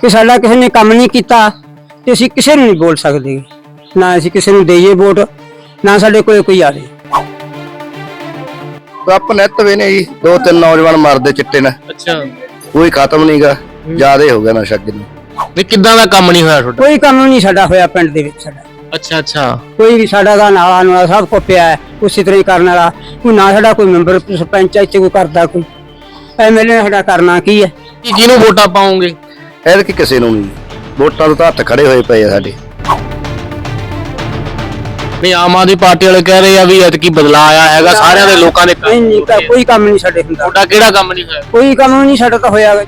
ਕਿ ਸਾਡਾ ਕਿਸੇ ਨੇ ਕੰਮ ਨਹੀਂ ਕੀਤਾ ਤੇ ਅਸੀਂ ਕਿਸੇ ਨੂੰ ਨਹੀਂ ਬੋਲ ਸਕਦੇ। ਨਾ ਅਸੀਂ ਕਿਸੇ ਨੂੰ ਦੇਈਏ ਵੋਟ ਨਾ ਸਾਡੇ ਕੋਲ ਕੋਈ ਆਵੇ। ਰੱਪ ਨਿੱਤ ਵੀ ਨੇ ਜੀ ਦੋ ਤਿੰਨ ਨੌਜਵਾਨ ਮਰਦੇ ਚਿੱਟੇ ਨੇ। ਅੱਛਾ। ਕੋਈ ਖਤਮ ਨਹੀਂਗਾ ਜਿਆਦੇ ਹੋ ਗਿਆ ਨਸ਼ਾ ਕਿੰਨੀ ਨਹੀਂ ਕਿੱਦਾਂ ਦਾ ਕੰਮ ਨਹੀਂ ਹੋਇਆ ਤੁਹਾਡਾ? ਕੋਈ ਕੰਮ ਨਹੀਂ ਸਾਡਾ ਹੋਇਆ ਪਿੰਡ ਦੇ ਵਿੱਚ ਸਾਡਾ। ਅੱਛਾ ਅੱਛਾ। ਕੋਈ ਵੀ ਸਾਡਾ ਦਾ ਨਾਲਾ ਨੂਲਾ ਸਭ ਕੋ ਪਿਆ ਹੈ ਉਸੇ ਤਰ੍ਹਾਂ ਹੀ ਕਰਨ ਵਾਲਾ। ਕੋਈ ਨਾ ਸਾਡਾ ਕੋਈ ਮੈਂਬਰ ਸਰਪੰਚ ਇੱਥੇ ਕੋਈ ਕਰਦਾ ਕੋਈ। ਐਮਐਲਏ ਸਾਡਾ ਕਰਨਾ ਕੀ ਹੈ? ਕੀ ਕਿਹਨੂੰ ਵੋਟਾਂ ਪਾਉਂਗੇ ਐਦ ਕਿ ਕਿਸੇ ਨੂੰ ਨਹੀਂ। ਵੋਟਾਂ ਤੋਂ ਤਾਂ ਹੱਥ ਖੜੇ ਹੋਏ ਪਏ ਆ ਸਾਡੇ। ਨਹੀਂ ਆਮ ਆਦਮੀ ਪਾਰਟੀ ਵਾਲੇ ਕਹਿ ਰਹੇ ਆ ਵੀ ਐਤਕੀ ਬਦਲਾ ਆਇਆ ਹੈਗਾ ਸਾਰਿਆਂ ਦੇ ਲੋਕਾਂ ਦੇ ਨਹੀਂ ਨਹੀਂ ਤਾਂ ਕੋਈ ਕੰਮ ਨਹੀਂ ਸਾਡੇ ਹੁੰਦਾ। ਤੁਹਾਡਾ ਕਿਹੜਾ ਕੰਮ ਨਹੀਂ ਹੋਇਆ? ਕੋਈ ਕੰਮ ਨਹੀਂ ਸਾਡਾ ਤਾਂ ਹੋਇਆ ਗਾ।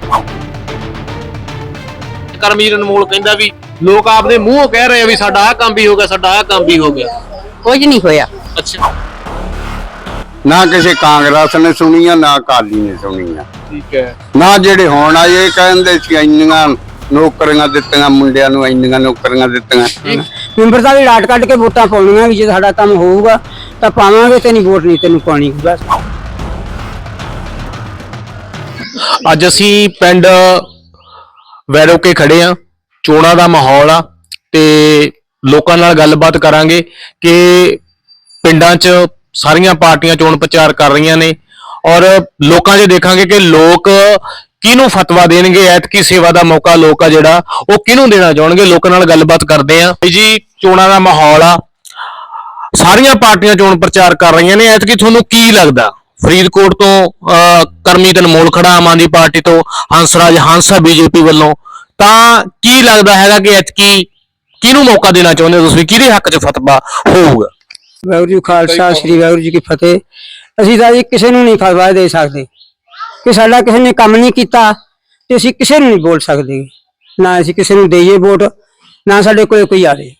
ਕਰਮਜੀਤ ਅਨਮੋਲ ਕਹਿੰਦਾ ਵੀ ਲੋਕ ਆਪਦੇ ਮੂੰਹੋਂ ਕਹਿ ਰਹੇ ਆ ਵੀ ਸਾਡਾ ਆਹ ਕੰਮ ਵੀ ਹੋ ਗਿਆ ਸਾਡਾ ਆਹ ਕੰਮ ਵੀ ਹੋ ਗਿਆ। ਕੁਝ ਨਹੀਂ ਹੋਇਆ। ਅੱਛਾ। ਨਾ ਕਿਸੇ ਕਾਂਗਰਸ ਨੇ ਸੁਣੀਆਂ ਨਾ ਅਕਾਲੀ ਨੇ ਸੁਣੀਆਂ ਠੀਕ ਹੈ। ਨਾ ਜਿਹੜੇ ਹੁਣ ਆਏ ਇਹ ਕਹਿੰਦੇ ਸੀ ਇੰਨੀਆਂ ਨੌਕਰੀਆਂ ਦਿੱਤੀਆਂ ਮੁੰਡਿਆਂ ਨੂੰ ਇੰਨੀਆਂ ਨੌਕਰੀਆਂ ਦਿੱਤੀਆਂ। ਮੈਂਬਰ ਵੀ ਰਾਟ ਕੱਢ ਕੇ ਵੋਟਾਂ ਪਾਉਣੀਆਂ ਵੀ ਜੇ ਸਾਡਾ ਕੰਮ ਹੋਊਗਾ ਤਾਂ ਪਾਵਾਂਗੇ ਤੇ ਨਹੀਂ ਵੋਟ ਨਹੀਂ ਤੈਨੂੰ ਪਾਣੀ ਬਸ। ਅੱਜ ਅਸੀਂ ਪਿੰਡ ਵੈਰੋਕੇ ਖੜੇ ਆ ਚੋਣਾਂ ਦਾ ਮਾਹੌਲ ਆ ਤੇ ਲੋਕਾਂ ਨਾਲ ਗੱਲਬਾਤ ਕਰਾਂਗੇ ਕਿ ਪਿੰਡਾਂ 'ਚ ਸਾਰੀਆਂ ਪਾਰਟੀਆਂ ਚੋਣ ਪ੍ਰਚਾਰ ਕਰ ਰਹੀਆਂ ਨੇ। ਔਰ ਲੋਕਾਂ 'ਚ ਦੇਖਾਂਗੇ ਕਿ ਲੋਕ ਕਿਹਨੂੰ ਫਤਵਾ ਦੇਣਗੇ ਐਤਕੀ ਸੇਵਾ ਦਾ ਮੌਕਾ ਲੋਕ ਆ ਜਿਹੜਾ ਉਹ ਕਿਹਨੂੰ ਦੇਣਾ ਚਾਹਣਗੇ? ਲੋਕਾਂ ਨਾਲ ਗੱਲਬਾਤ ਕਰਦੇ ਆ। ਜੀ ਚੋਣਾਂ ਦਾ ਮਾਹੌਲ ਆ। ਸਾਰੀਆਂ ਪਾਰਟੀਆਂ ਚੋਣ ਪ੍ਰਚਾਰ ਕਰ ਰਹੀਆਂ ਨੇ। ਐਤਕੀ ਤੁਹਾਨੂੰ ਕੀ ਲੱਗਦਾ? ਫਰੀਦਕੋਟ ਤੋਂ ਅਹ, ਕਰਮੀਤ ਅਨਮੋਲ ਖੜਾ ਆਮ ਆਦਮੀ ਪਾਰਟੀ ਤੋਂ ਹੰਸਰਾਜ ਹੰਸਾ ਬੀਜੇਪੀ ਵੱਲੋਂ। ਤਾਂ ਕੀ ਲੱਗਦਾ ਹੈਗਾ ਕਿ ਐਤਕੀ ਕਿਹਨੂੰ ਮੌਕਾ ਦੇਣਾ ਚਾਹੁੰਦੇ ਹੋ ਤੁਸੀਂ? ਕਿਹਦੇ ਹੱਕ 'ਚ ਫਤਵਾ ਹੋਊਗਾ? ਵਾਹਿਗੁਰੂ ਜੀ ਖਾਲਸਾ ਸ੍ਰੀ ਵਾਹਿਗੁਰੂ ਜੀ ਕੀ ਫਤਿਹ। ਅਸੀਂ ਤਾਂ ਜੀ ਕਿਸੇ ਨੂੰ ਨਹੀਂ ਫਤਵਾ ਦੇ ਸਕਦੇ। ਕਿ ਸਾਡਾ ਕਿਸੇ ਨੇ ਕੰਮ ਨਹੀਂ ਕੀਤਾ ਤੇ ਅਸੀਂ ਕਿਸੇ ਨੂੰ ਨਹੀਂ ਬੋਲ ਸਕਦੇ। ਨਾ ਅਸੀਂ ਕਿਸੇ ਨੂੰ ਦੇਈਏ ਵੋਟ ਨਾ ਸਾਡੇ ਕੋਲ ਕੋਈ ਆਵੇ।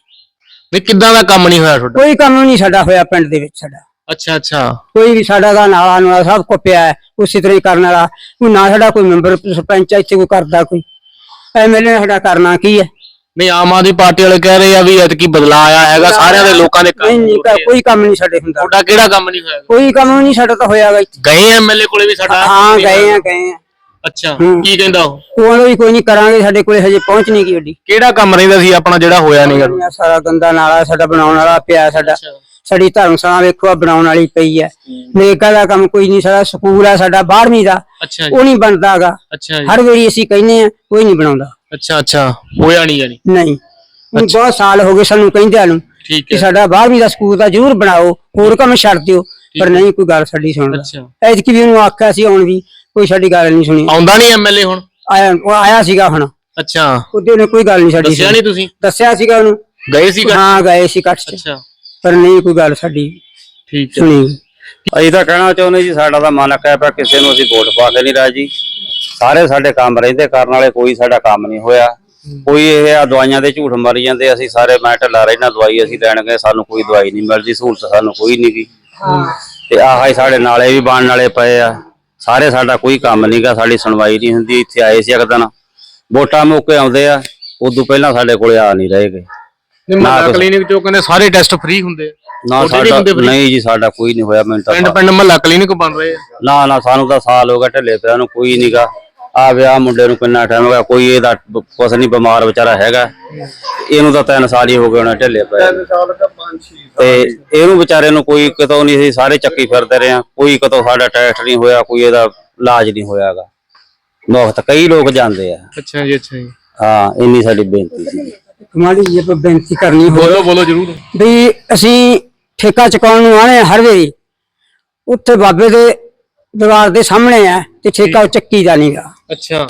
ਵੀ ਕਿੱਦਾਂ ਦਾ ਕੰਮ ਨਹੀਂ ਹੋਇਆ ਤੁਹਾਡਾ? ਕੋਈ ਕੰਮ ਨਹੀਂ ਸਾਡਾ ਹੋਇਆ ਪਿੰਡ ਦੇ ਵਿੱਚ ਸਾਡਾ। ਅੱਛਾ ਅੱਛਾ। ਕੋਈ ਵੀ ਸਾਡਾ ਦਾ ਨਾਲਾ ਨੂਲਾ ਸਭ ਕੋ ਪਿਆ ਹੈ ਉਸੇ ਤਰ੍ਹਾਂ ਹੀ ਕਰਨ ਵਾਲਾ। ਕੋਈ ਨਾ ਸਾਡਾ ਕੋਈ ਮੈਂਬਰ ਸਰਪੰਚ ਇੱਥੇ ਕੋਈ ਕਰਦਾ ਕੋਈ। ਐਮਐਲਏ ਸਾਡਾ ਕਰਨਾ ਕੀ ਹੈ? ਨਹੀਂ ਆਮ ਆਦਮੀ ਪਾਰਟੀ ਵਾਲੇ ਕਹਿ ਰਹੇ ਆ ਵੀ ਐਤਕੀ ਬਦਲਾ ਆਇਆ ਹੈਗਾ ਸਾਰਿਆਂ ਦੇ ਲੋਕਾਂ ਦੇ ਨਹੀਂ ਨਹੀਂ ਕੋਈ ਕੰਮ ਨਹੀਂ ਸਾਡੇ ਹੁੰਦਾ। ਤੁਹਾਡਾ ਕਿਹੜਾ ਕੰਮ ਨਹੀਂ ਹੋਇਆ? ਕੋਈ ਕੰਮ ਨਹੀਂ ਸਾਡਾ ਤਾਂ ਹੋਇਆ ਗਾ ਇੱਥੇ। ਗਏ ਐਮਐਲਏ ਕੋਲੇ ਵੀ ਸਾਡਾ? ਹਾਂ ਗਏ ਆ ਗਏ ਆ। ਅੱਛਾ ਹੂੰ। ਕੀ ਕਹਿੰਦਾ ਉਹ? ਵੀ ਕੋਈ ਨਹੀਂ ਕਰਾਂਗੇ ਸਾਡੇ ਕੋਲੇ ਹਜੇ ਪਹੁੰਚ ਨਹੀਂ ਗਈ ਓਡੀ। ਕਿਹੜਾ ਕੰਮ ਰਹਿੰਦਾ ਸੀ ਆਪਣਾ ਜਿਹੜਾ ਹੋਇਆ ਨਹੀਂਗਾ ਆਹ ਸਾਰਾ ਗੰਦਾ ਨਾਲਾ ਸਾਡਾ ਬਣਾਉਣ ਵਾਲਾ ਪਿਆ ਸਾਡਾ। ਸਾਡੀ ਧਰਮਸ਼ਾਲਾ ਵੇਖੋ ਆ ਬਣਾਉਣ ਵਾਲੀ ਪਈ ਹੈ ਨੇਕਾ ਦਾ ਕੰਮ ਕੋਈ ਨਹੀਂ ਸਾਡਾ ਸਕੂਲ ਆ ਸਾਡਾ 12ਵੀਂ ਦਾ। ਅੱਛਾ ਉਹ ਨਹੀਂ ਬਣਦਾਗਾ ਅੱਛਾ ਜੀ। ਹਰ ਵਾਰੀ ਅਸੀਂ ਕਹਿੰਦੇ ਆ ਕੋਈ ਨਹੀਂ ਬਣਾਉਂਦਾ। ਅੱਛਾ ਅੱਛਾ। ਹੋਇਆ ਨਹੀਂ ਯਾਨੀ ਨਹੀਂ। ਹੁਣ ਬਹੁਤ ਸਾਲ ਹੋ ਗਏ ਸਾਨੂੰ ਕਹਿੰਦਿਆਂ ਨੂੰ ਠੀਕ ਕਿ ਹੈ। ਸਾਡਾ 12ਵੀਂ ਦਾ ਸਕੂਲ ਦਾ ਜ਼ਰੂਰ ਬਣਾਓ ਹੋਰ ਕੰਮ ਛੱਡ ਦਿਓ ਪਰ ਨਹੀਂ ਕੋਈ ਗੱਲ ਸਾਡੀ ਸੁਣਦਾ ਅੱਛਾ। ਐਤਕੀ ਵੀ ਉਹਨੂੰ ਆਖਿਆ ਸੀ ਹੁਣ ਵੀ ਕੋਈ ਸਾਡੀ ਗੱਲ ਨਹੀਂ ਸੁਣੀ। ਆਉਂਦਾ ਨਹੀਂ ਐਮਐਲਏ ਹੁਣ? ਆਇਆ ਉਹ ਆਇਆ ਸੀਗਾ ਹੁਣ। ਅੱਛਾ। ਉਹਦੇ ਨੇ ਕੋਈ ਗੱਲ ਨਹੀਂ ਸਾਡੀ ਦੱਸਿਆ ਨਹੀਂ ਤੁਸੀਂ? ਦੱਸਿਆ ਸੀਗਾ ਉਹਨੂੰ। ਗਏ ਸੀ ਹਾਂ ਗਏ ਸੀ ਕੱਟ ਚ। ਅੱਛਾ। ਪਰ ਨਹੀਂ ਕੋਈ ਗੱਲ ਸਾਡੀ ਠੀਕ ਹੈ। ਸੁਣੀ। ਅਸੀਂ ਤਾਂ ਕਹਿਣਾ ਚਾਹੁੰਦੇ ਜੀ ਸਾਡਾ ਤਾਂ ਮਨ ਕਹਿ ਪਿਆ ਕਿਸੇ ਨੂੰ ਅਸੀਂ ਵੋਟ ਪਾ ਕੇ ਨਹੀਂ ਰਾਜੀ। ਸਾਰੇ ਸਾਡੇ ਕੰਮ ਰਹਿੰਦੇ ਕਰਨ ਵਾਲੇ ਕੋਈ ਸਾਡਾ ਕੰਮ ਨਹੀਂ ਹੋਇਆ। ਕੋਈ ਇਹ ਆ ਦਵਾਈਆਂ ਦੇ ਝੂਠ ਮਾਰੀ ਜਾਂਦੇ ਅਸੀਂ ਸਾਰੇ ਮੈਂ ਢੱਲਾ ਰਹਿਣਾ ਦਵਾਈ ਅਸੀਂ ਲੈਣ ਗਏ ਸਾਨੂੰ ਕੋਈ ਦਵਾਈ ਨਹੀਂ ਮਿਲਦੀ ਸਹੂਲਤ ਸਾਨੂੰ ਕੋਈ ਨਹੀਂ ਗੀ। ਤੇ ਆਹ ਹੀ ਸਾਡੇ ਨਾਲੇ ਵੀ ਬਣਨ ਵਾਲੇ ਪਏ ਆ। ਸਾਰੇ ਸਾਡਾ ਕੋਈ ਕੰਮ ਨਹੀਂਗਾ ਸਾਡੀ ਸੁਣਵਾਈ ਨਹੀਂ ਹੁੰਦੀ ਇੱਥੇ ਆਏ ਸੀ ਇੱਕ ਦਿਨ। ਵੋਟਾਂ ਮੌਕੇ ਆਉਂਦੇ ਆ ਉਦੋਂ ਪਹਿਲਾਂ ਸਾਡੇ ਕੋਲੇ ਆ ਨਹੀਂ ਰਹੇਗੇ ਮਹੱਲਾ ਕਲੀਨਿਕ ਚੋਂ ਕਹਿੰਦੇ ਸਾਰੇ ਟੈਸਟ ਫ੍ਰੀ ਹੁੰਦੇ ਨਾ ਸਾਡਾ? ਨਹੀਂ ਜੀ ਸਾਡਾ ਕੋਈ ਨਹੀਂ ਹੋਇਆ ਮੈਨੂੰ ਤਾਂ ਪਿੰਡ ਪਿੰਡ ਮਹੱਲਾ ਕਲੀਨਿਕ ਬਣ ਰਹੇ ਆ। ਨਾ ਨਾ ਸਾਨੂੰ ਤਾਂ ਸਾਲ ਹੋ ਗਿਆ ਢਿੱਲੇ ਪਿਆ ਨੂੰ ਕੋਈ ਨਹੀਂਗਾ ਆ ਵਿਆਹ ਮੁੰਡੇ ਨੂੰ ਕਿੰਨਾ ਟਾਈਮ ਹੋ ਗਿਆ ਕੋਈ ਇਹਦਾ ਕੁਛ ਨਹੀਂ ਬਿਮਾਰ ਵਿਚਾਰਾ ਹੈਗਾ। ਇਹਨੂੰ ਤਾਂ 3 ਸਾਲ ਹੀ ਹੋ ਗਏ ਹੋਣੇ ਢਿੱਲੇ ਪਿਆ ਨੂੰ। ਤੇ ਇਹਨੂੰ ਵਿਚਾਰੇ ਨੂੰ ਕੋਈ ਕਿਤੋਂ ਨਹੀਂ ਸੀ ਸਾਰੇ ਚੱਕੀ ਫਿਰਦੇ ਰਹੇ ਆ। ਕੋਈ ਕਿਤੋਂ ਸਾਡਾ ਟੈਸਟ ਨਹੀਂ ਹੋਇਆ ਕੋਈ ਇਹਦਾ ਇਲਾਜ ਨਹੀਂ ਹੋਇਆਗਾ ਬਹੁਤ ਕਈ ਲੋਕ ਜਾਂਦੇ ਆ। ਅੱਛਾ ਜੀ ਅੱਛਾ ਜੀ। ਹਾਂ ਇੰਨੀ ਸਾਡੀ ਬੇਨਤੀ ਸੀ। ਕਮਾਲੀ ਜੀ ਆਪਾਂ ਬੇਨਤੀ ਕਰਨੀ ਹੋ ਬੋਲੋ ਬੋਲੋ ਜਰੂਰ। ਵੀ ਅਸੀਂ ਠੇਕਾ ਚੁਕਾਉਣ ਨੂੰ ਆਣੇ ਹਰ ਵੇਲੇ। ਉੱਥੇ ਬਾਬੇ ਦੇ ਦਰਬਾਰ ਦੇ ਸਾਹਮਣੇ ਆ ਤੇ ਠੇਕਾ ਉਹ ਚੱਕੀ ਦਾ ਨਹੀਂਗਾ ਅੱਛਾ।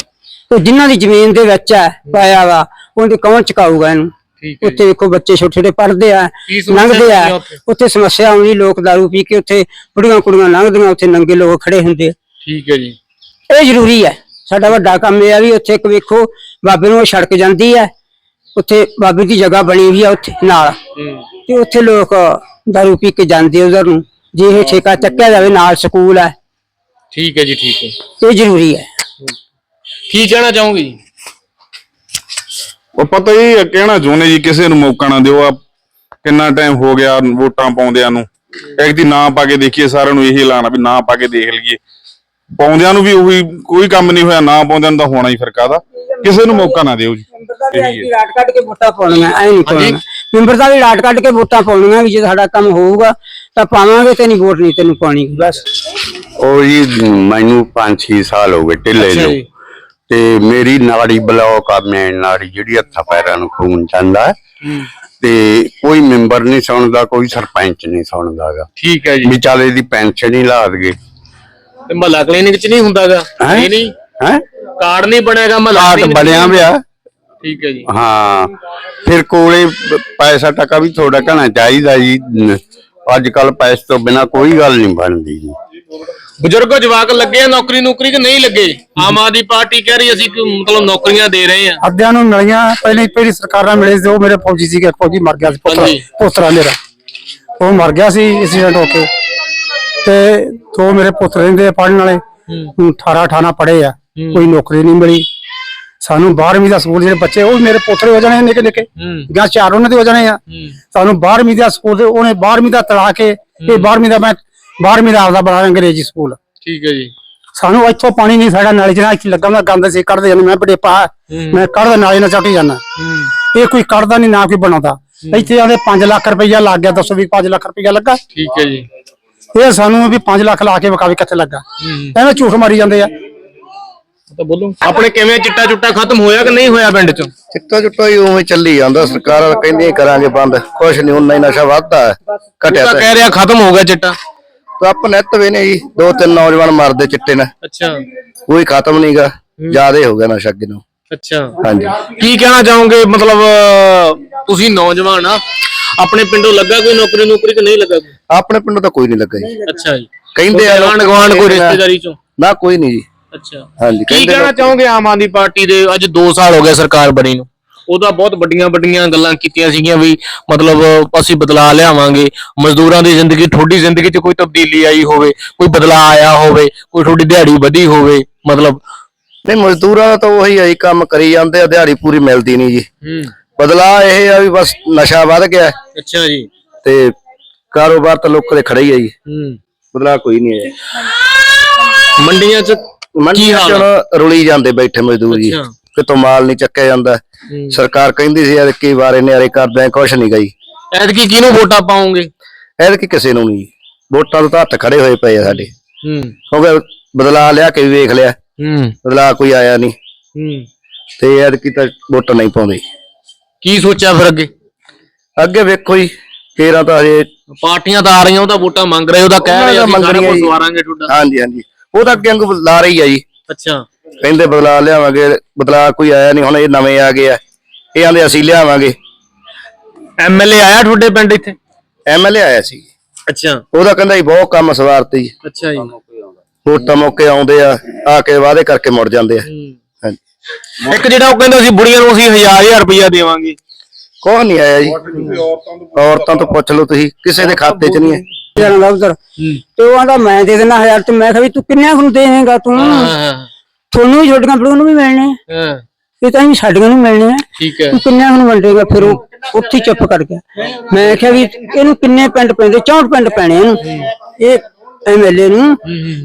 ਤੇ ਜਿਨ੍ਹਾਂ ਦੀ ਜ਼ਮੀਨ ਦੇ ਵਿੱਚ ਹੈ ਪਾਇਆ ਵਾ ਉਹਦੇ ਕੌਣ ਚੁਕਾਊਗਾ ਇਹਨੂੰ? ਠੀਕ ਹੈ ਉੱਥੇ ਵੇਖੋ ਬੱਚੇ ਛੋਟੇ ਛੋਟੇ ਪੜਦੇ ਆ ਕੀ ਸਮੱਸਿਆ ਲੰਘਦੇ ਆ। ਹੁੰਦੀ ਆ ਉੱਥੇ? ਉੱਥੇ ਸਮੱਸਿਆ ਆਉਂਦੀ ਲੋਕ ਦਾਰੂ ਪੀ ਕੇ ਉੱਥੇ ਬੁੜੀਆਂ ਕੁੜੀਆਂ ਲੰਘਦੀਆਂ ਉੱਥੇ ਨੰਗੇ ਲੋਕ ਖੜੇ ਹੁੰਦੇ ਠੀਕ ਹੈ ਜੀ। ਇਹ ਜ਼ਰੂਰੀ ਹੈ। ਸਾਡਾ ਵੱਡਾ ਕੰਮ ਇਹ ਆ ਵੀ ਉੱਥੇ ਇੱਕ ਵੇਖੋ ਬਾਬੇ ਨੂੰ ਉਹ ਸੜਕ ਜਾਂਦੀ ਹੈ ਉੱਥੇ ਬਾਬੇ ਦੀ ਜਗ੍ਹਾ ਬਣੀ ਹੋਈ ਆ ਉੱਥੇ ਨਾਲ। ਹੂੰ। ਤੇ ਉੱਥੇ ਲੋਕ ਦਾਰੂ ਪੀ ਕੇ ਜਾਂਦੇ ਉਧਰ ਨੂੰ। ਜੇ ਇਹ ਠੇਕਾ ਚੱਕਿਆ ਜਾਵੇ ਨਾਲ ਸਕੂਲ ਹੈ। ਠੀਕ ਹੈ ਜੀ ਠੀਕ ਹੈ। ਇਹ ਜ਼ਰੂਰੀ ਹੈ। ਕੀ ਕਹਿਣਾ ਚਾਹੋਗੇ ਜੀ? ਉਹ ਪਤਾ ਹੀ ਹੈ, ਕਹਿਣਾ ਚਾਹੁੰਦੇ ਜੀ ਕਿਸੇ ਨੂੰ ਮੌਕਾ ਨਾ ਦਿਓ। ਆ ਕਿੰਨਾ ਟਾਈਮ ਹੋ ਗਿਆ ਵੋਟਾਂ ਪਾਉਂਦਿਆਂ ਨੂੰ। ਇੱਕ ਦੀ ਨਾਂ ਪਾ ਕੇ ਦੇਖੀਏ ਸਾਰਿਆਂ ਨੂੰ ਇਹੀ ਐਲਾਨ ਆ ਵੀ ਨਾਂ ਪਾ ਕੇ ਦੇਖ ਲਈਏ। ਪਾਉਂਦਿਆਂ ਨੂੰ ਵੀ ਉਹੀ ਕੋਈ ਕੰਮ ਨਹੀਂ ਹੋਇਆ ਨਾ ਪਾਉਂਦਿਆਂ ਨੂੰ ਤਾਂ ਹੋਣਾ ਹੀ ਫਿਰ ਕਾਹਦਾ ਕਿਸੇ ਨੂੰ ਮੌਕਾ ਨਾ ਦਿਓ ਜੀ। ਮੈਂਬਰ ਦਾ ਵੀ ਰਾਟ ਕੱਢ ਕੇ ਵੋਟਾਂ ਪਾਉਣੀਆਂ ਐ ਨਹੀਂ ਪਾਉਣੀਆਂ ਮੈਂਬਰ ਦਾ ਵੀ ਰਾਟ ਕੱਢ ਕੇ ਵੋਟਾਂ ਪਾਉਣੀਆਂ ਵੀ ਜੇ ਸਾਡਾ ਕੰਮ ਹੋਊਗਾ ਤਾਂ ਪਾਵਾਂਗੇ ਤੇ ਨਹੀਂ ਵੋਟ ਨਹੀਂ ਤੈਨੂੰ ਪਾਉਣੀ ਬਸ। ਉਹ ਜੀ ਮੈਨੂੰ 5-6 ਸਾਲ ਹੋ ਗਏ ਢਿੱਲੇ ਅੱਛਾ ਨੂੰ ਜੀ। ਤੇ ਮੇਰੀ ਨਾੜੀ ਬਲੌਕ ਆ ਮੈਂ ਨਾੜੀ ਜਿਹੜੀ ਹੱਥਾਂ ਪੈਰਾਂ ਨੂੰ ਖੂਨ ਜਾਂਦਾ। ਹੈ। ਤੇ ਕੋਈ ਮੈਂਬਰ ਨਹੀਂ ਸੁਣਦਾ ਕੋਈ ਸਰਪੰਚ ਨਹੀਂ ਸੁਣਦਾਗਾ। ਠੀਕ ਹੈ ਜੀ। ਵੀ ਚੱਲ ਇਹਦੀ ਪੈਨਸ਼ਨ ਹੀ ਲਾ ਦਈਏ। ਤੇ ਮਹੱਲਾ ਕਲੀਨਿਕ ਚ ਨਹੀਂ ਹੁੰਦਾਗਾ? ਹੈਂ? ਇਹ ਨਹੀਂ। ਹੈ? ਕਾਰਡ ਨਹੀਂ ਬਣੇਗਾ ਮਹੱਲਾ ਕਾਰਡ clinic ਚ? ਬਣਿਆ? ਪਿਆ। ਠੀਕ ਹੈ ਜੀ। ਹਾਂ। ਫਿਰ ਕੋਲੇ ਪ- ਪੈਸਾ ਟਕਾ ਵੀ ਥੋੜਾ ਘਣਾ ਚਾਹੀਦਾ ਜੀ। ਅੱਜ ਕੱਲ ਪੈਸੇ ਤੋਂ ਬਿਨਾ ਕੋਈ ਗੱਲ ਨਹੀਂ ਬਣਦੀ ਜੀ। ਬਜ਼ੁਰਗੋ ਜਵਾਕ ਲੱਗੇ ਆ ਨੌਕਰੀ ਨੌਕਰੀ ਕਿ ਨਹੀਂ ਲੱਗੇ? ਆਮ ਆਦਮੀ ਪਾਰਟੀ ਕਹਿ ਰਹੀ ਅਸੀਂ ਕਿ ਮਤਲਬ ਨੌਕਰੀਆਂ ਦੇ ਰਹੇ ਆ। ਅੱਧਿਆਂ ਨੂੰ ਮਿਲੀਆਂ ਪਹਿਲੇ ਪਹਿਲੀ ਸਰਕਾਰਾਂ ਮਿਲੇ ਸੀ ਉਹ ਮੇਰੇ ਫੌਜੀ ਸੀਗੇ ਫੌਜੀ ਮਰ ਗਿਆ ਸੀ ਪੁੱਤਰਾ ਹਾਂਜੀ। ਪੁੱਤਰਾ ਮੇਰਾ। ਉਹ ਮਰ ਗਿਆ ਸੀ ਐਕਸੀਡੈਂਟ ਹੋ ਕੇ। ਤੇ ਦੋ ਮੇਰੇ ਪੁੱਤ ਰਹਿੰਦੇ ਪੜਨ ਵਾਲੇ। ਹੁਣ 18 18 ਪੜ੍ਹੇ ਆ ਕੋਈ ਨੌਕਰੀ ਨਹੀਂ ਮਿਲੀ। ਸਾਨੂੰ 12ਵੀਂ ਦਾ ਸਕੂਲ ਜਿਹੜੇ ਬੱਚੇ ਉਹ ਮੇਰੇ ਪੋਤਰੇ ਹੋ ਜਾਣੇ ਨਿੱਕੇ ਨਿੱਕੇ। ਹੂੰ। ਜਾਂ ਚਾਰ ਉਹਨਾਂ ਦੇ ਹੋ ਜਾਣੇ ਆ। ਸਾਨੂੰ 12ਵੀਂ ਦਾ ਸਕੂਲ ਦੇ ਉਹਨੇ 12ਵੀਂ ਦਾ ਤਲਾ ਕੇ ਇਹ 12ਵੀਂ ਦਾ ਮੈਂ 12ਵੀਂ ਦਾ ਆਪਦਾ ਬਣਾ ਅੰਗਰੇਜ਼ੀ ਸਕੂਲ। ਠੀਕ ਹੈ ਜੀ। ਸਾਨੂੰ ਇੱਥੋਂ ਪਾਣੀ ਨਹੀਂ ਸਾਡਾ ਨਾਲੇ ਚ ਨਾ ਇੱਥੇ ਲੱਗਾ ਹੁੰਦਾ ਗੰਦ ਸੀ ਕੱਢਦੇ ਜਾਂਦੇ ਮੈਂ ਬੜੇ ਪਾ ਮੈਂ ਕੱਢਦਾ ਨਾਲੇ ਨਾਲ ਚੱਟੀ ਜਾਂਦਾ। ਇਹ ਕੋਈ ਕੱਢਦਾ ਨਹੀਂ ਨਾ ਕੋਈ ਬਣਾਉਂਦਾ। ਇੱਥੇ ਆਦੇ 5 ਲੱਖ ਰੁਪਈਆ ਲੱਗ ਗਿਆ ਦੱਸੋ ਵੀ 5 ਲੱਖ ਰੁਪਈਆ ਲੱਗਾ? ਠੀਕ ਹੈ ਜੀ। ਇਹ ਸਾਨੂੰ ਵੀ 5 ਲੱਖ ਲਾ ਕੇ ਵਿਕਾਵੇ ਕਿੱਥੇ ਲੱਗਾ। ਐਵੇਂ ਝੂਠ ਮਾਰੀ ਜਾਂਦੇ ਆ। ਤਾਂ ਬੋਲੋ। ਆਪਣੇ ਕਿਵੇਂ ਚਿੱਟਾ ਚੁੱਟਾ ਖਤਮ ਹੋਇਆ ਕਿ ਨਹੀਂ ਹੋਇਆ ਪਿੰਡ ਚ? ਚਿੱਟਾ ਚੁੱਟਾ ਹੀ ਉਵੇਂ ਚੱਲੀ ਜਾਂਦਾ ਸਰਕਾਰਾਂ ਕਹਿੰਦੀਆਂ ਕਰਾਂਗੇ ਬੰਦ। ਕੁਛ ਨਹੀਂ ਉਹਨਾਂ ਹੀ ਨਸ਼ਾ ਵੱਧਦਾ ਹੈ। ਘਟਿਆ ਤਾਂ ਕਹਿ ਰਿਹਾ ਖਤਮ ਹੋ ਗਿਆ ਚਿੱਟਾ। ਰੱਪ ਨਿੱਤ ਵੀ ਨੇ ਜੀ ਦੋ ਤਿੰਨ ਨੌਜਵਾਨ ਮਰਦੇ ਚਿੱਟੇ ਨਾਲ ਅੱਛਾ। ਕੋਈ ਖਤਮ ਨਹੀਂਗਾ ਜਿਆਦੇ ਹੋ। ਗਿਆ ਨਸ਼ਾ ਅੱਗੇ ਨੂੰ ਅੱਛਾ। ਹਾਂਜੀ। ਕੀ ਕਹਿਣਾ ਚਾਹੋਗੇ? ਮਤਲਬ ਅਹ, ਤੁਸੀਂ ਨੌਜਵਾਨ ਆ ਆਪਣੇ ਪਿੰਡੋਂ ਲੱਗਾ ਕੋਈ ਨੌਕਰੀ ਨੌਕਰੀ ਕਿ ਨਹੀਂ ਲੱਗਾ ਕੋਈ? ਆਪਣੇ ਪਿੰਡੋਂ ਤਾਂ ਕੋਈ ਨਹੀਂ ਲੱਗਾ ਜੀ। ਅੱਛਾ ਜੀ। ਕਹਿੰਦੇ ਆ ਆਂਢ ਗੁਆਂਢ ਕੋਈ ਰਿਸ਼ਤੇਦਾਰੀ ਚੋਂ? ਨਾ ਕੋਈ ਨਹੀਂ ਜੀ। ਅੱਛਾ। ਹਾਂਜੀ ਕੀ ਕਹਿੰਦੇ ਕਹਿਣਾ ਚਾਹੋਗੇ ਆਮ ਆਦਮੀ ਪਾਰਟੀ ਦੇ? ਅੱਜ 2 ਸਾਲ ਹੋ ਗਏ ਸਰਕਾਰ ਬਣੀ ਨੂੰ। ਉਹਦਾ ਬਹੁਤ ਵੱਡੀਆਂ ਵੱਡੀਆਂ ਗੱਲਾਂ ਕੀਤੀਆਂ ਸੀਗੀਆਂ ਵੀ ਮਤਲਬ ਅਸੀਂ ਬਦਲਾਅ ਲਿਆਵਾਂਗੇ। ਮਜ਼ਦੂਰਾਂ ਦੀ ਜ਼ਿੰਦਗੀ ਤੁਹਾਡੀ ਜ਼ਿੰਦਗੀ 'ਚ ਕੋਈ ਤਬਦੀਲੀ ਆਈ ਹੋਵੇ ਕੋਈ ਬਦਲਾਅ ਆਇਆ ਹੋਵੇ ਕੋਈ ਤੁਹਾਡੀ ਦਿਹਾੜੀ ਵਧੀ ਹੋਵੇ ਮਤਲਬ ਨਹੀਂ ਮਜ਼ਦੂਰਾਂ ਦਾ ਤਾਂ ਉਹੀ ਆਈ ਕੰਮ ਕਰੀ ਜਾਂਦੇ ਆ ਦਿਹਾੜੀ ਪੂਰੀ ਮਿਲਦੀ ਨਹੀਂ ਜੀ। ਹੂੰ। ਬਦਲਾ ਇਹ ਆ ਵੀ ਬਸ ਨਸ਼ਾ ਵੱਧ ਗਿਆ। ਅੱਛਾ ਜੀ। ਤੇ ਕਾਰੋਬਾਰ ਤਾਂ ਲੋਕਾਂ ਦੇ ਖੜੇ ਹੀ ਆ ਜੀ। ਹੂੰ। ਬਦਲਾ ਕੋਈ ਨਹੀਂ ਹੈ ਮੰਡੀਆਂ 'ਚ ਮੰਡੀਆਂ ਚ ਰੁਲੀ ਜਾਂਦੇ ਬੈਠੇ ਮਜ਼ਦੂਰ ਜੀ। ਅੱਛਾ। ਕਿਤੋਂ ਮਾਲ ਨਹੀਂ ਚੱਕਿਆ ਜਾਂਦਾ। ਸਰਕਾਰ ਕਹਿੰਦੀ ਸੀ ਯਾਰ ਕੀ ਵਾਰੇ ਨਿਆਰੇ ਕਰਦੇ ਆ ਕੁਛ ਨਹੀਂ ਗਈ ਐਤਕੀ ਕਿਹਨੂੰ ਵੋਟਾਂ ਪਾਉਂਗੇ ਐਤਕੀ ਕਿਸੇ ਨੂੰ ਨਹੀਂ। ਵੋਟਾਂ ਤੋਂ ਤਾਂ ਹੱਥ ਖੜੇ ਹੋਏ ਪਏ ਆ ਸਾਡੇ। ਹੂੰ। ਕਿਉਂਕਿ ਬਦਲਾ ਲਿਆ ਕੇ ਵੀ ਵੇਖ ਲਿਆ। ਹੂੰ। ਬਦਲਾ ਕੋਈ ਆਇਆ ਨਹੀਂ। ਹੂੰ। ਤੇ ਐਤਕੀ ਤਾਂ ਵੋਟਾਂ ਨਹੀਂ ਪਾਉਂਦੇ। ਕੀ ਸੋਚਿਆ ਫਿਰ ਅੱਗੇ? ਅੱਗੇ ਵੇਖੋ ਜੀ ਕੇਰਾਂ ਤਾਂ ਹਜੇ ਪਾਰਟੀਆਂ ਤਾਂ ਆ ਰਹੀਆਂ ਉਹ ਤਾਂ ਵੋਟਾਂ ਮੰਗ ਰਹੇ ਉਹ ਤਾਂ ਕਹਿ ਰਹੇ ਕੁਝ ਜੀ। ਸਵਾਰਾਂਗੇ ਤੁਹਾਡਾ। ਹਾਂਜੀ ਹਾਂਜੀ। ਉਹ ਤਾਂ ਅੱਗੇ ਅੰਗ ਲਾ ਰਹੀ ਆ ਜੀ। ਅੱਛਾ। ਕਹਿੰਦੇ ਬਦਲਾ ਲਿਆਵਾਂਗੇ ਬਦਲਾ ਕੋਈ ਆਇਆ ਨਹੀਂ ਹੁਣ ਇਹ ਨਵੇਂ ਆ ਗਏ ਆ। ਇਹ ਆਂਦੇ ਅਸੀਂ ਲਿਆਵਾਂਗੇ। ਐਮਐਲਏ ਆਇਆ ਤੁਹਾਡੇ ਪਿੰਡ ਇੱਥੇ? ਐਮਐਲਏ ਆਇਆ ਸੀ। ਅੱਛਾ। ਉਹਦਾ ਕਹਿੰਦਾ ਜੀ ਬਹੁਤ ਕੰਮ ਸਵਾਰਤੇ। ਜੀ ਅੱਛਾ ਜੀ। ਵੋਟਾਂ ਮੌਕੇ ਆਉਂਦੇ ਆ ਆ ਕੇ ਵਾਅਦੇ ਕਰਕੇ ਮੁੜ ਜਾਂਦੇ ਆ। ਹਾਂਜੀ। ਇੱਕ ਜਿਹੜਾ ਉਹ ਕਹਿੰਦਾ ਸੀ ਬੁੜੀਆਂ ਨੂੰ ਅਸੀਂ ਹਜ਼ਾਰ ਹਜ਼ਾਰ ਰੁਪਇਆ ਦੇਵਾਂਗੇ। ਕੋਹ ਨਹੀਂ ਆਇਆ ਜੀ। ਔਰਤਾਂ ਤੋਂ ਪੁੱਛ ਲਓ ਤੁਸੀਂ ਕਿਸੇ ਦੇ ਖਾਤੇ 'ਚ ਨਹੀਂ ਹੈ। ਜਾਣਾ ਦਾ ਉਧਰ ਤੇ ਉਹ ਆਂਦਾ ਮੈਂ ਦੇ ਦੇਣਾ ਹਜ਼ਾਰ ਤੇ ਮੈਂ ਕਿਹਾ ਵੀ ਤੂੰ ਕਿੰਨਿਆਂ ਨੂੰ ਦੇਵੇਂਗਾ ਤੂੰ? ਤੁਹਾਨੂੰ ਵੀ ਛੋਟੀਆਂ ਬੜੂ ਨੂੰ ਵੀ ਮਿਲਣੇ ਆ। ਹਾਂ। ਇਹ ਤਾਂ ਹੀ ਸਾਡੀਆਂ ਨੂੰ ਮਿਲਣੇ ਆ। ਠੀਕ ਹੈ। ਕਿੰਨਿਆਂ ਨੂੰ ਵੰਡੇਗਾ ਫਿਰ ਉਹ ਉੱਥੇ ਹੀ ਚੁੱਪ ਕਰ ਗਿਆ। ਮੈਂ ਕਿਹਾ ਵੀ ਇਹਨੂੰ ਕਿੰਨੇ ਪਿੰਡ ਪੈਂਦੇ 64 ਪਿੰਡ ਪੈਣੇ ਇਹਨੂੰ। ਇਹ ਐਮਐਲਏ ਨੂੰ।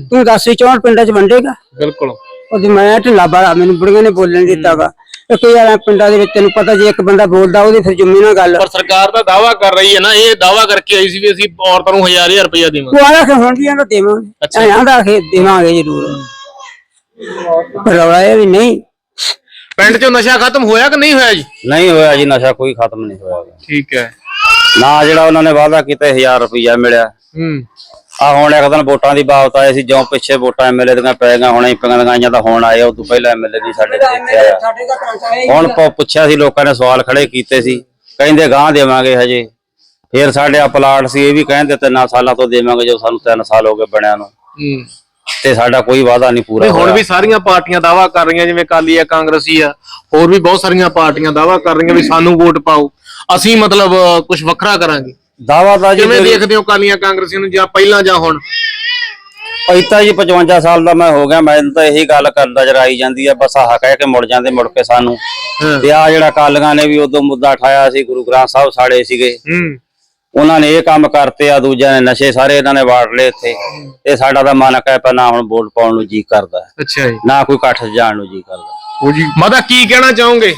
ਤੂੰ ਦੱਸ ਵੀ 64 ਪਿੰਡਾਂ 'ਚ ਵੰਡੇਗਾ ਬਿਲਕੁਲ। ਉਹਦੀ ਮੈਂ ਢਿੱਲਾ ਬਾੜਾ ਮੈਨੂੰ ਬੁੜੀਆਂ ਨੇ ਬੋਲਣ ਦਿੱਤਾਗਾ ਇੱਕ ਯਾਰ ਪਿੰਡਾਂ ਦੇ ਵਿੱਚ ਤੈਨੂੰ ਪਤਾ ਜੇ ਇੱਕ ਬੰਦਾ ਬੋਲਦਾ ਉਹਦੀ ਫਿਰ ਜੁੰਮੀ ਨਾਲ ਗੱਲ। ਪਰ ਸਰਕਾਰ ਤਾਂ ਦਾਵਾ ਕਰ ਰਹੀ ਹੈ ਨਾ ਇਹ ਦਾਵਾ ਕਰਕੇ ਆਈ ਸੀ ਵੀ ਅਸੀਂ ਔਰਤਾਂ ਨੂੰ ਹਜ਼ਾਰ ਹਜ਼ਾਰ ਰੁਪਇਆ ਦੇਵਾਂਗੇ। ਉਹ ਆਇਆ ਕਿ ਹੁਣ ਵੀ ਆਂਦਾ ਦੇਵਾਂਗੇ। ਅੱਛਾ। ਐਂ ਆਂਦਾ ਕਿ ਦੇਵਾਂਗੇ ਜ਼ਰੂਰ। ਰੌਲਾ ਇਹ ਵੀ ਨਹੀਂ। ਪਿੰਡ 'ਚੋਂ ਨਸ਼ਾ ਖਤਮ ਹੋਇਆ ਕਿ ਨਹੀਂ ਹੋਇਆ ਜੀ? ਨਹੀਂ ਹੋਇਆ ਜੀ ਨਸ਼ਾ ਕੋਈ ਖਤਮ ਨਹੀਂ ਹੋਇਆ ਗਾ। ਠੀਕ ਹੈ। ਨਾ ਜਿਹੜਾ ਉਹਨਾਂ ਨੇ ਵਾਅਦਾ ਕੀਤਾ 1000 ਰੁਪਇਆ ਮਿਲਿਆ। ਹੂੰ। ਆ ਹੁਣ ਇੱਕ ਦਿਨ ਵੋਟਾਂ ਦੀ ਬਾਬਤ ਆਏ ਸੀ ਜਿਉਂ ਪਿੱਛੇ ਵੋਟਾਂ ਐਮਐਲਏ ਦੀਆਂ ਪੈ ਗਈਆਂ ਹੁਣ ਹੀ ਪਈਆਂ ਲਗਾਈਆਂ ਤਾਂ ਹੁਣ ਆਏ ਉਹ ਤੋਂ ਪਹਿਲਾਂ ਐਮਐਲਏ ਨਹੀਂ ਸਾਡੇ ਇੱਥੇ ਆਇਆ। ਸਾਡੇ ਦਾ ਘਰਾਂ ਹੁਣ ਪ- ਪੁੱਛਿਆ ਸੀ ਲੋਕਾਂ ਨੇ ਸਵਾਲ ਖੜੇ ਕੀਤੇ ਸੀ। ਕਹਿੰਦੇ ਗਾਂ ਦੇਵਾਂਗੇ ਹਜੇ। ਫਿਰ ਸਾਡੇ ਆ ਪਲਾਟ ਸੀ ਇਹ ਵੀ ਕਹਿੰਦੇ ਤਿੰਨਾਂ ਸਾਲਾਂ ਤੋਂ ਦੇਵਾਂਗੇ ਜੋ ਸਾਨੂੰ 3 ਸਾਲ ਹੋ ਗਏ ਬਣਿਆ ਨੂੰ। ਹੂੰ। ਤੇ ਸਾਡਾ ਕੋਈ ਵਾਅਦਾ ਨਹੀਂ ਪੂਰਾ ਤੇ ਹੁਣ ਹੋਇਆ। ਵੀ ਸਾਰੀਆਂ ਪਾਰਟੀਆਂ ਦਾਵਾ ਕਰ ਰਹੀਆਂ ਜਿਵੇਂ ਕਾਲੀ ਆ ਕਾਂਗਰਸੀ ਆ ਹੋਰ ਵੀ ਬਹੁਤ ਸਾਰੀਆਂ ਪਾਰਟੀਆਂ ਦਾਵਾ ਕਰ ਰਹੀਆਂ ਵੀ ਸਾਨੂੰ ਵੋਟ ਪਾਓ। ਅਸੀਂ ਮਤਲਬ ਕੁਝ ਵੱਖਰਾ ਕਰਾਂਗੇ। ਦਾਵਾ ਤਾਂ ਜੀ ਕਿਵੇਂ ਦੇਖਦੇ ਹੋ ਕਾਲੀਆਂ ਕਾਂਗਰਸੀਆਂ ਨੂੰ ਜਾਂ ਪਹਿਲਾਂ ਜਾਂ ਹੁਣ? ਇੱਥੇ ਜੀ 55 ਸਾਲ ਦਾ ਮੈਂ ਹੋ ਗਿਆ ਮੈਨੂੰ ਤਾਂ ਇਹੀ ਗੱਲ ਕਰ ਨਜ਼ਰ ਆਈ ਜਾਂਦੀ ਆ ਬਸ ਆਹ ਕਹਿ ਕੇ ਮੁੜ ਜਾਂਦੇ ਮੁੜ ਕੇ ਸਾਨੂੰ। ਤੇ ਆ ਜਿਹੜਾ ਕਾਲੀਆਂ ਨੇ ਵੀ ਉਦੋਂ ਮੁੱਦਾ ਉਠਾਇਆ ਸੀ ਗੁਰੂ ਗ੍ਰੰਥ ਸਾਹਿਬ ਸਾੜੇ ਸੀਗੇ। ਹੂੰ। ਉਹਨਾਂ ਨੇ ਇਹ ਕੰਮ ਕਰਤੇ ਆ ਦੂਜਿਆਂ ਨੇ ਨਸ਼ੇ ਸਾਰੇ ਇਹਨਾਂ ਨੇ ਵਾੜ ਲਏ ਇੱਥੇ। ਤੇ ਸਾਡਾ ਤਾਂ ਮਨ ਕਹਿ ਪਾ ਨਾ ਹੁਣ ਵੋਟ ਪਾਉਣ ਨੂੰ ਜੀ ਕਰਦਾ। ਅੱਛਾ ਜੀ। ਨਾ ਕੋਈ ਇਕੱਠ ਜਾਣ ਨੂੰ ਜੀ ਕਰਦਾ। ਉਹ ਜੀ ਮਾਤਾ ਕੀ ਕਹਿਣਾ ਚਾਹੋਗੇ?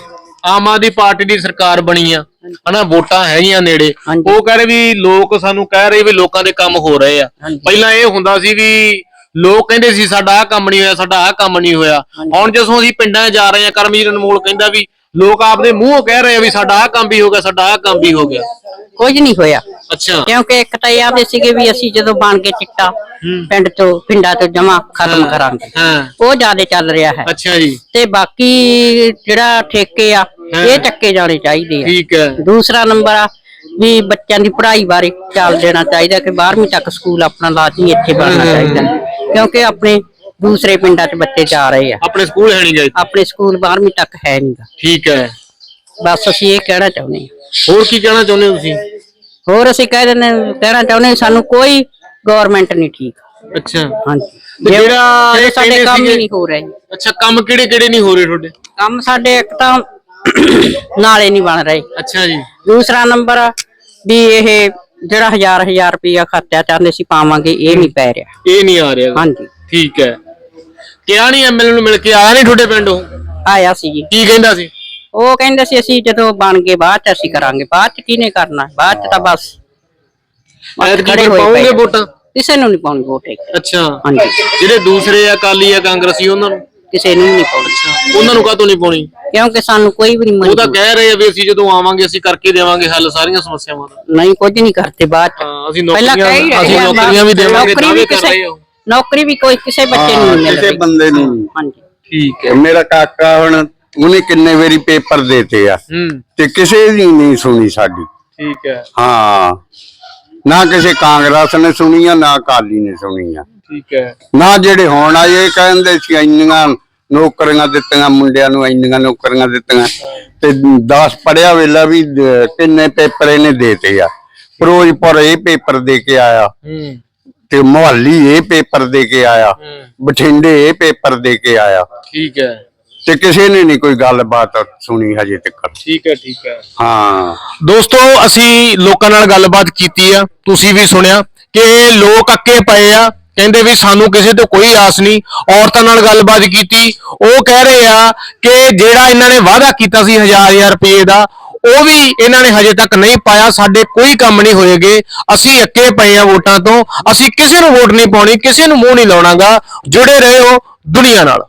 ਆਮ ਆਦਮੀ ਪਾਰਟੀ ਦੀ ਸਰਕਾਰ ਬਣੀ ਆ ਹਨਾ ਵੋਟਾਂ ਹੈਗੀਆਂ ਨੇੜੇ। ਉਹ ਕਹਿ ਰਹੇ ਵੀ ਲੋਕ ਸਾਨੂੰ ਕਹਿ ਰਹੇ ਵੀ ਲੋਕਾਂ ਦੇ ਕੰਮ ਹੋ ਰਹੇ ਆ। ਪਹਿਲਾਂ ਇਹ ਹੁੰਦਾ ਸੀ ਵੀ ਲੋਕ ਕਹਿੰਦੇ ਸੀ ਸਾਡਾ ਆਹ ਕੰਮ ਨਹੀਂ ਹੋਇਆ ਸਾਡਾ ਆਹ ਕੰਮ ਨਹੀਂ ਹੋਇਆ। ਹੁਣ ਜਦੋਂ ਅਸੀਂ ਪਿੰਡਾਂ ਜਾ ਰਹੇ ਆ ਕਰਮਜੀਤ ਅਨਮੋਲ ਕਹਿੰਦਾ ਵੀ ਲੋਕ ਆਪਦੇ ਮੂੰਹੋਂ ਕਹਿ ਰਹੇ ਆ ਵੀ ਸਾਡਾ ਆਹ ਕੰਮ ਵੀ ਹੋ ਗਿਆ ਸਾਡਾ ਆਹ ਕੰਮ ਵੀ ਹੋ ਗਿਆ। ਕੁਝ ਨਹੀਂ ਹੋਇਆ। ਅੱਛਾ। ਕਿਉਂਕਿ ਇੱਕ ਤਾਂ ਇਹ ਆਦੇ ਸੀਗੇ ਵੀ ਅਸੀਂ ਜਦੋਂ ਬਣ ਕੇ ਚਿੱਟਾ ਪਿੰਡ ਤੋਂ ਪਿੰਡਾਂ ਤੋਂ ਜਮਾ ਖਤਮ ਕਰਾਂਗੇ। ਹਾਂ। ਉਹ ਜ਼ਿਆਦਾ ਚੱਲ ਰਿਹਾ ਹੈ। ਅੱਛਾ ਜੀ। ਤੇ ਬਾਕੀ ਜਿਹੜਾ ਠੇਕੇ ਆ ਇਹ ਚੱਕੇ ਜਾਣੇ ਚਾਹੀਦੇ ਆ। ਠੀਕ ਹੈ। ਦੂਸਰਾ ਨੰਬਰ ਆ ਵੀ ਬੱਚਿਆਂ ਦੀ ਪੜ੍ਹਾਈ ਬਾਰੇ ਚੱਲ ਦੇਣਾ ਚਾਹੀਦਾ ਕਿ 12ਵੀਂ ਤੱਕ ਸਕੂਲ ਆਪਣਾ ਲਾਜ਼ਮੀ ਇੱਥੇ ਬਣਨਾ ਚਾਹੀਦਾ। ਕਿਉਂਕਿ ਆਪਣੇ ਦੂਸਰੇ ਪਿੰਡਾਂ 'ਚ ਬੱਚੇ ਜਾ ਰਹੇ ਆ। ਆਪਣੇ ਸਕੂਲ ਹੈ ਨਹੀਂ ਗਏ ਆਪਣੇ ਸਕੂਲ 12ਵੀਂ ਤੱਕ ਹੈ ਨਹੀਂਗਾ ਠੀਕ ਹੈ। ਬਸ ਅਸੀਂ ਇਹ ਕਹਿਣਾ ਚਾਹੁੰਦੇ ਹਾਂ। ਹੋਰ ਕੀ ਕਹਿਣਾ ਚਾਹੁੰਦੇ ਹੋ ਤੁਸੀਂ? ਹੋਰ ਅਸੀਂ ਕਹਿ ਦਿੰਦੇ ਕਹਿਣਾ ਚਾਹੁੰਦੇ ਹਾਂ, ਸਾਨੂੰ ਕੋਈ ਗਵਰਨਮੈਂਟ ਨਹੀਂ ਠੀਕ। ਅੱਛਾ। ਹਾਂਜੀ। ਤੇ ਜਿਹੜਾ ਜਿਹੜੇ ਇਹ ਸਾਡੇ ਕਹਿੰਦੇ ਕੰਮ ਹੀ ਸੀਗੇ- ਨਹੀਂ ਹੋ ਰਹੇ। ਅੱਛਾ ਕੰਮ ਕਿਹੜੇ ਕਿਹੜੇ ਨਹੀਂ ਹੋ ਰਹੇ ਤੁਹਾਡੇ? ਕੰਮ ਸਾਡੇ ਇੱਕ ਤਾਂ ਨਾਲੇ ਨਹੀਂ ਬਣ ਰਹੇ। ਅੱਛਾ ਜੀ। ਦੂਸਰਾ ਨੰਬਰ ਵੀ ਇਹ ਜਿਹੜਾ ਹਜ਼ਾਰ ਹਜ਼ਾਰ ਰੁਪਇਆ ਖਰਚਾ ਚਾਹੁੰਦੇ ਸੀ ਪਾਵਾਂਗੇ ਇਹ ਨਹੀਂ ਪੈ ਰਿਹਾ। ਇਹ ਨਹੀਂ ਆ ਰਿਹਾ। ਹਾਂਜੀ। ਠੀਕ ਹੈ। ਕਿਹਾ ਨਹੀਂ ਐਮਐਲਏ ਨੂੰ ਮਿਲ ਕੇ ਆਇਆ ਨਹੀਂ ਤੁਹਾਡੇ ਪਿੰਡ? ਉਹ ਆਇਆ ਸੀ ਜੀ। ਕੀ ਕਹਿੰਦਾ ਸੀ? ਉਹ ਕਹਿੰਦੇ ਸੀ ਅਸੀਂ ਜਦੋਂ ਬਣ ਗਏ ਬਾਅਦ ਚ ਅਸੀਂ ਕਰਾਂਗੇ ਬਾਅਦ ਚ ਕਿਹਨੇ ਕਰਨਾ? ਬਾਅਦ ਚ ਤਾਂ ਬਸ। ਬਸ ਐਤਕੀ ਖੜੇ ਫਿਰ ਹੋਏ ਪਾਓਗੇ ਪਏ। ਵੋਟਾਂ? ਕਿਸੇ ਨੂੰ ਨਹੀਂ ਪਾਉਣੀ ਵੋਟ ਇੱਕ। ਅੱਛਾ। ਹਾਂਜੀ। ਜਿਹੜੇ ਦੂਸਰੇ ਅਕਾਲੀ ਆ ਕਾਂਗਰਸੀ ਉਹਨਾਂ ਨੂੰ? ਕਿਸੇ ਨੂੰ ਨਹੀਂ ਪਾਉਣੀ। ਉਹਨਾਂ ਨੂੰ ਕਾਹਤੋਂ ਨਹੀਂ ਪਾਉਣੀ? ਕਿਉਂਕਿ ਸਾਨੂੰ ਕੋਈ ਵੀ ਨਹੀਂ ਉਹ ਤਾਂ ਮਨਜ਼ੂਰ। ਕਹਿ ਰਹੇ ਆ ਵੀ ਅਸੀਂ ਜਦੋਂ ਆਵਾਂਗੇ ਅਸੀਂ ਕਰਕੇ ਦੇਵਾਂਗੇ ਹੱਲ ਸਾਰੀਆਂ ਸਮੱਸਿਆਵਾਂ ਦਾ। ਨਹੀਂ ਕੁਝ ਨਹੀਂ ਕਰਦੇ ਬਾਅਦ ਚ। ਹਾਂ, ਅਸੀਂ ਪਹਿਲਾਂ ਨੌਕਰੀਆਂ ਕਹਿ ਹੀ ਰਹੇ ਅਸੀਂ ਆ, ਨੌਕਰੀਆਂ ਵੀ ਦੇਵਾਂਗੇ ਨੌਕਰੀ ਦਾਅਵੇ ਵੀ ਕਰ ਕਿਸੇ- ਰਹੇ ਹੋ ਨੌਕਰੀ ਵੀ ਕੋਈ ਕਿਸੇ ਬੱਚੇ ਨੂੰ ਹਾਂ, ਨਹੀਂ ਮਿਲ ਕਿਸੇ ਰਹੀ। ਬੰਦੇ ਨੂੰ। ਨਹੀਂ। ਹਾਂਜੀ। ਠੀਕ ਮੇਰਾ ਕਾਕਾ ਹੁਣ ਉਹਨੇ ਕਿੰਨੇ ਵਾਰੀ ਪੇਪਰ ਦੇਤੇ ਆ। ਹੂੰ। ਤੇ ਕਿਸੇ ਦੀ ਨਹੀਂ ਸੁਣੀ ਸਾਡੀ। ਠੀਕ ਹੈ। ਹਾਂ। ਨਾ ਕਿਸੇ ਕਾਂਗਰਸ ਨੇ ਸੁਣੀ ਆ ਨਾ ਅਕਾਲੀ ਨੇ ਸੁਣੀ ਆ। ਠੀਕ ਹੈ। ਨਾ ਜਿਹੜੇ ਹੁਣ ਆਏ ਇਹ ਕਹਿੰਦੇ ਸੀ ਇੰਨੀਆਂ ਨੌਕਰੀਆਂ ਦਿੱਤੀਆਂ ਮੁੰਡਿਆਂ ਨੂੰ ਇੰਨੀਆਂ ਨੌਕਰੀਆਂ ਦਿੱਤੀਆਂ। ਤੇ 10 ਪੜਿਆ ਵੇਲਾ ਵੀ ਦ- ਕਿੰਨੇ ਪੇਪਰ ਇਹਨੇ ਦੇਤੇ ਆ। ਫਿਰੋਜ਼ਪੁਰ ਇਹ ਪੇਪਰ ਦੇ ਕੇ ਆਇਆ। ਹੂੰ। ਤੇ ਮੁਹੱਲੀ ਇਹ ਪੇਪਰ ਦੇ ਕੇ ਆਇਆ ਹੂੰ। ਬਠਿੰਡੇ ਇਹ ਪੇਪਰ ਦੇ ਕੇ ਆਇਆ। ਠੀਕ ਹੈ। ਤੇ ਕਿਸੇ ਨੇ ਨਹੀਂ ਕੋਈ ਗੱਲਬਾਤ ਸੁਣੀ ਹਜੇ ਤੱਕ ਠੀਕ ਹੈ ਠੀਕ ਹੈ। ਹਾਂ। ਦੋਸਤੋ ਅਸੀਂ ਲੋਕਾਂ ਨਾਲ ਗੱਲਬਾਤ ਕੀਤੀ ਆ ਤੁਸੀਂ ਵੀ ਸੁਣਿਆ ਕਿ ਲੋਕ ਅੱਕੇ ਪਏ ਆ ਕਹਿੰਦੇ ਵੀ ਸਾਨੂੰ ਕਿਸੇ ਤੋਂ ਕੋਈ ਆਸ ਨਹੀਂ ਔਰਤਾਂ ਨਾਲ ਗੱਲਬਾਤ ਕੀਤੀ ਉਹ ਕਹਿ ਰਹੇ ਆ ਕਿ ਜਿਹੜਾ ਇਹਨਾਂ ਨੇ ਵਾਅਦਾ ਕੀਤਾ ਸੀ ਹਜ਼ਾਰ ਹਜ਼ਾਰ ਰੁਪਏ ਦਾ ਉਹ ਵੀ ਇਹਨਾਂ ਨੇ ਹਜੇ ਤੱਕ ਨਹੀਂ ਪਾਇਆ, ਸਾਡੇ ਕੋਈ ਕੰਮ ਨਹੀਂ ਹੋਏਗੇ। ਅਸੀਂ ਅੱਕੇ ਪਏ ਆ ਵੋਟਾਂ ਤੋਂ, ਅਸੀਂ ਕਿਸੇ ਨੂੰ ਵੋਟ ਨਹੀਂ ਪਾਉਣੀ, ਕਿਸੇ ਨੂੰ ਮੂੰਹ ਨਹੀਂ ਲਾਉਣਾਗਾ। ਜੁੜੇ ਰਹੋ ਦੁਨੀਆ ਨਾਲ।